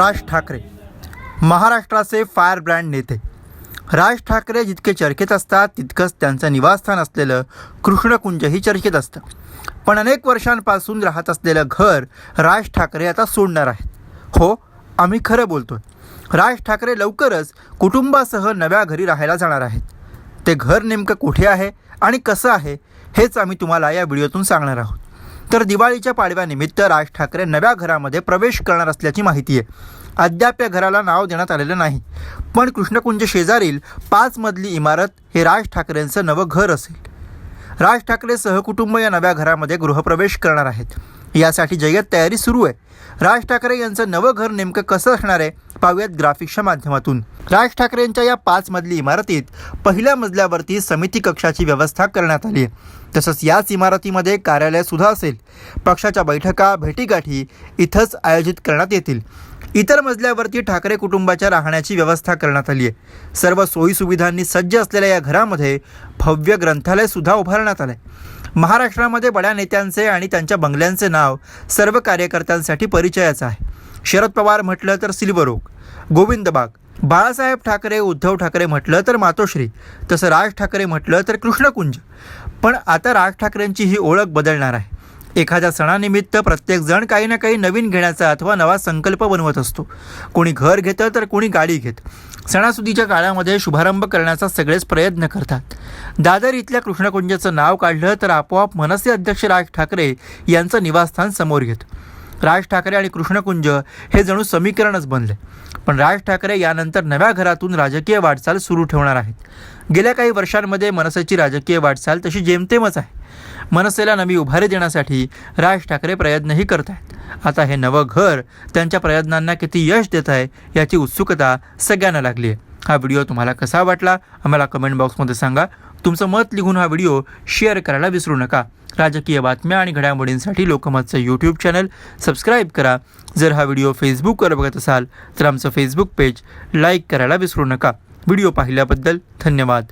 राज ठाकरे महाराष्ट्राचे fire brand नेते. राज ठाकरे जितके चर्चेत असतात तितकंच त्यांचं निवासस्थान असलेलं कृष्णकुंजही चर्चेत असतं. पण अनेक वर्षांपासून राहत असलेलं घर राज ठाकरे आता सोडणार आहेत. हो आम्ही खरं बोलतोय. राज ठाकरे लवकरच कुटुंबासह नव्या घरी राहायला जाणार आहेत. ते घर नेमकं कुठे आहे आणि कसं आहे हेच आम्ही तुम्हाला या व्हिडिओतून सांगणार आहोत. तर दिवाळीच्या पाडव्यानिमित्त राज ठाकरे नव्या घरामध्ये प्रवेश करणार असल्याची माहिती आहे. अद्याप या घराला नाव देण्यात आलेलं नाही. पण कृष्णकुंज शेजारील पाच मजली इमारत हे राज ठाकरेंचं नवं घर असेल. राज ठाकरे सहकुटुंब या नव्या घरामध्ये गृहप्रवेश करणार आहेत. यासाठी जय्यत तयारी सुरू आहे. राज ठाकरे यांचं नवं घर नेमकं कसं असणार आहे? पाहूयात ग्राफिक्सच्या माध्यमातून. राज ठाकरेंच्या या पाच मजली इमारतीत पहिल्या मजल्यावरती समिती कक्षाची व्यवस्था करण्यात आली आहे. तसंच याच इमारतीमध्ये कार्यालय सुद्धा असेल. पक्षाच्या बैठका भेटीगाठी इथंच आयोजित करण्यात येतील. इतर मजल्यावरती ठाकरे कुटुंबाच्या राहण्याची व्यवस्था करण्यात आली आहे. सर्व सोयीसुविधांनी सज्ज असलेल्या या घरामध्ये भव्य ग्रंथालय सुद्धा उभारण्यात आलं आहे महाराष्ट्रामध्ये बड्या नेत्यांचे आणि त्यांच्या बंगल्यांचे नाव सर्व कार्यकर्त्यांसाठी परिचयाचं आहे. शरद पवार म्हटलं तर सिल्वर ओक गोविंद बाग बाळासाहेब ठाकरे उद्धव ठाकरे म्हटलं तर मातोश्री तसं राज ठाकरे म्हटलं तर कृष्णकुंज. पण आता राज ठाकरेंची ही ओळख बदलणार आहे. एखाद्या सणानिमित्त प्रत्येकजण काही ना काही नवीन घेण्याचा अथवा नवा संकल्प बनवत असतो. कोणी घर घेतं तर कोणी गाडी घेत. सणासुदीच्या काळामध्ये शुभारंभ करण्याचा सगळेच प्रयत्न करतात. दादर इथल्या कृष्णकुंजाचं नाव काढलं तर आपोआप मनसे अध्यक्ष राज ठाकरे यांचं निवासस्थान समोर घेतं. राज ठाकरे आणि कृष्णकुंज हे जणू समीकरणच बनले. पण राज ठाकरे यानंतर नव्या घरातून राजकीय वाटचाल सुरू ठेवणार आहेत. गेल्या काही वर्षांमध्ये मनसेची राजकीय वाटचाल तशी जेमतेमच आहे. मनसेला नवी उभारी देण्यासाठी राज ठाकरे प्रयत्नही करत आहेत आता हे नवं घर त्यांच्या प्रयत्नांना किती यश देत आहे याची उत्सुकता सगळ्यांना लागली आहे हा व्हिडिओ तुम्हाला कसा वाटला आम्हाला कमेंट बॉक्समध्ये सांगा. तुमचं मत लिहून हा व्हिडिओ शेअर करायला विसरू नका. राजकीय बातम्या आणि घडामोडींसाठी लोकमतचं यूट्यूब चॅनल सबस्क्राईब करा. जर हा व्हिडिओ फेसबुकवर बघत असाल तर आमचं फेसबुक पेज लाईक करायला विसरू नका. व्हिडिओ पाहिल्याबद्दल धन्यवाद.